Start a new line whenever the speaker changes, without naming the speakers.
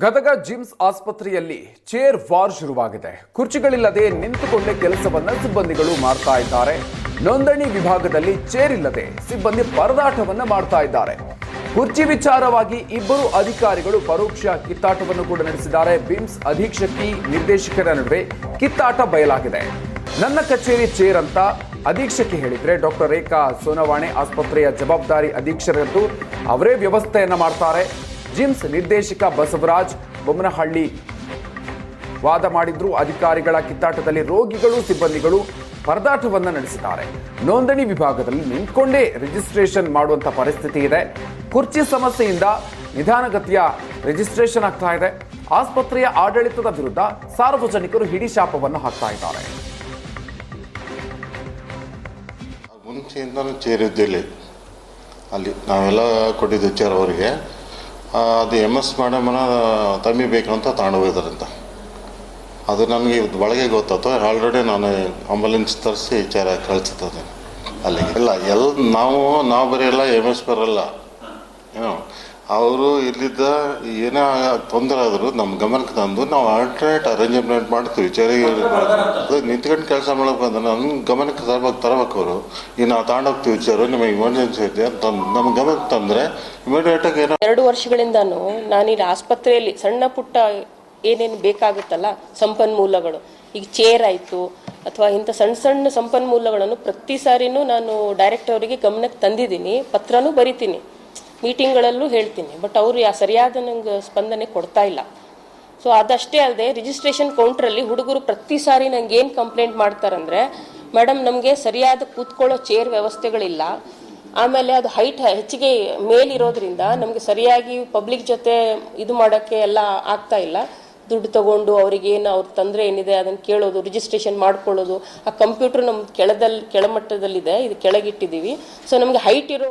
ಗದಗ ಜಿಮ್ಸ್ ಆಸ್ಪತ್ರೆಯಲ್ಲಿ chair war ಶುರುವಾಗಿದೆ. ಕುರ್ಚಿಗಳಿಲ್ಲದೆ ನಿಂತುಕೊಂಡೇ ಕೆಲಸವನ್ನ ಸಿಬ್ಬಂದಿಗಳು ಮಾಡ್ತಾ ಇದ್ದಾರೆ. ನೋಂದಣಿ ವಿಭಾಗದಲ್ಲಿ ಚೇರ್ ಇಲ್ಲದೆ ಸಿಬ್ಬಂದಿ ಪರದಾಟವನ್ನ ಮಾಡ್ತಾ ಇದ್ದಾರೆ. ಕುರ್ಚಿ ವಿಚಾರವಾಗಿ ಇಬ್ಬರು ಅಧಿಕಾರಿಗಳು ಪರೋಕ್ಷ ಕಿತ್ತಾಟವನ್ನು ಕೂಡ ನಡೆಸಿದ್ದಾರೆ. ಬಿಮ್ಸ್ ಅಧೀಕ್ಷಕಿ ನಿರ್ದೇಶಕರ ನಡುವೆ ಕಿತ್ತಾಟ ಬಯಲಾಗಿದೆ. ನನ್ನ ಕಚೇರಿ ಚೇರ್ ಅಂತ ಅಧೀಕ್ಷಕಿ ಹೇಳಿದ್ರೆ ಡಾಕ್ಟರ್ ರೇಖಾ ಸೋನವಾಣೆ ಆಸ್ಪತ್ರೆಯ ಜವಾಬ್ದಾರಿ ಅಧೀಕ್ಷರದ್ದು. ಅವರೇ ವ್ಯವಸ್ಥೆಯನ್ನ ಮಾಡ್ತಾರೆ. ಜಿಮ್ಸ್ ನಿರ್ದೇಶಕ ಬಸವರಾಜ್ ಬೊಮ್ಮನಹಳ್ಳಿ ವಾದ ಮಾಡಿದ್ರು. ಅಧಿಕಾರಿಗಳ ಕಿತ್ತಾಟದಲ್ಲಿ ರೋಗಿಗಳು, ಸಿಬ್ಬಂದಿಗಳು ಪರದಾಟವನ್ನು ನಡೆಸಿದ್ದಾರೆ. ನೋಂದಣಿ ವಿಭಾಗದಲ್ಲಿ ನಿಂತ್ಕೊಂಡೇ ರಿಜಿಸ್ಟ್ರೇಷನ್ ಮಾಡುವಂಥ ಪರಿಸ್ಥಿತಿ ಇದೆ. ಕುರ್ಚಿ ಸಮಸ್ಯೆಯಿಂದ ನಿಧಾನಗತಿಯ ರಿಜಿಸ್ಟ್ರೇಷನ್ ಆಗ್ತಾ ಇದೆ. ಆಸ್ಪತ್ರೆಯ ಆಡಳಿತದ ವಿರುದ್ಧ ಸಾರ್ವಜನಿಕರು ಹಿಡಿಶಾಪವನ್ನು ಹಾಕ್ತಾ ಇದ್ದಾರೆ.
ಅಲ್ಲಿ ನಾವೆಲ್ಲ ಕೊಟ್ಟಿದ್ದು ಚೇರ್ ಅವರಿಗೆ. ಅದು ಎಂ ಎಸ್ ಮೇಡಮನ ತಮ್ಮಿ ಬೇಕಂತ ತಗೊಂಡು ಹೋಗಿದ್ದಾರಂತ. ಅದು ನನಗೆ ಇವತ್ತು ಒಳಗೆ ಗೊತ್ತಾಯ್ತು. ಆಲ್ರೆಡಿ ನಾನು ಆಂಬುಲೆನ್ಸ್ ತರಿಸಿ ವಿಚಾರ ಕಳಿಸ್ತದೆ ಅಲ್ಲಿಗೆ. ಇಲ್ಲ, ಎಲ್ಲ ನಾವು ನಾವು ಬರೀ ಎಲ್ಲ ಎಂ ಎಸ್ ಬರಲ್ಲ. ಏನೋ? ಅವರು ಇಲ್ಲಿದ್ದ ಏನೇ ತೊಂದರೆ ಆದರೂ ನಮ್ಮ ಗಮನಕ್ಕೆ ತಂದು ನಾವು ಆಲ್ಟರ್ನೇಟ್ ಅರೇಂಜ್ಮೆಂಟ್ ಮಾಡ್ತೀವಿ. ಚೇರಿಗೆ ನಿಂತ್ಕೊಂಡು ಕೆಲಸ ಮಾಡಬೇಕು ಅಂದ್ರೆ ನನ್ನ ಗಮನಕ್ಕೆ ತರಬೇಕು ತರಬೇಕು ಅವರು. ಈಗ ನಾವು ತಗೊಂಡೋಗ್ತೀವಿ ಚೇರು ನಿಮಗೆ ಇಮರ್ಜೆನ್ಸಿ ಐತೆ ಅಂತ ನಮ್ಮ ಗಮನಕ್ಕೆ ತಂದರೆ ಇಮಿಡಿಯೇಟಾಗಿ ಏನೋ
ಎರಡು ವರ್ಷಗಳಿಂದಾನು ನಾನಿಲ್ಲಿ ಆಸ್ಪತ್ರೆಯಲ್ಲಿ ಸಣ್ಣ ಪುಟ್ಟ ಏನೇನು ಬೇಕಾಗುತ್ತಲ್ಲ ಸಂಪನ್ಮೂಲಗಳು. ಈಗ ಚೇರ್ ಆಯಿತು ಅಥವಾ ಇಂಥ ಸಣ್ಣ ಸಣ್ಣ ಸಂಪನ್ಮೂಲಗಳನ್ನು ಪ್ರತಿ ಸಾರಿನೂ ನಾನು ಡೈರೆಕ್ಟ್ ಅವರಿಗೆ ಗಮನಕ್ಕೆ ತಂದಿದ್ದೀನಿ. ಪತ್ರನೂ ಬರಿತೀನಿ. ಮೀಟಿಂಗ್ಗಳಲ್ಲೂ ಹೇಳ್ತೀನಿ. ಬಟ್ ಅವರು ಯಾ, ಸರಿಯಾದ ನಂಗೆ ಸ್ಪಂದನೆ ಕೊಡ್ತಾ ಇಲ್ಲ. ಸೊ ಅದಷ್ಟೇ ಅಲ್ಲದೆ ರಿಜಿಸ್ಟ್ರೇಷನ್ ಕೌಂಟ್ರಲ್ಲಿ ಹುಡುಗರು ಪ್ರತಿ ಸಾರಿ ನಂಗೆ ಏನು ಕಂಪ್ಲೇಂಟ್ ಮಾಡ್ತಾರಂದರೆ ಮೇಡಮ್ ನಮಗೆ ಸರಿಯಾದ ಕೂತ್ಕೊಳ್ಳೋ ಚೇರ್ ವ್ಯವಸ್ಥೆಗಳಿಲ್ಲ. ಆಮೇಲೆ ಅದು ಹೈಟ್ ಹೆಚ್ಚಿಗೆ ಮೇಲಿರೋದ್ರಿಂದ ನಮಗೆ ಸರಿಯಾಗಿ ಪಬ್ಲಿಕ್ ಜೊತೆ ಇದು ಮಾಡೋಕ್ಕೆ ಎಲ್ಲ ಆಗ್ತಾ ಇಲ್ಲ. ದುಡ್ಡು ತಗೊಂಡು ಅವ್ರಿಗೇನು ಅವ್ರ ತೊಂದರೆ ಏನಿದೆ ಅದನ್ನು ಕೇಳೋದು ರಿಜಿಸ್ಟ್ರೇಷನ್ ಮಾಡ್ಕೊಳ್ಳೋದು. ಆ ಕಂಪ್ಯೂಟರ್ ನಮ್ಮ ಕೆಳದಲ್ಲಿ ಕೆಳಮಟ್ಟದಲ್ಲಿದೆ, ಇದು ಕೆಳಗಿಟ್ಟಿದ್ದೀವಿ ಸೊ ನಮಗೆ ಹೈಟ್ ಇರೋ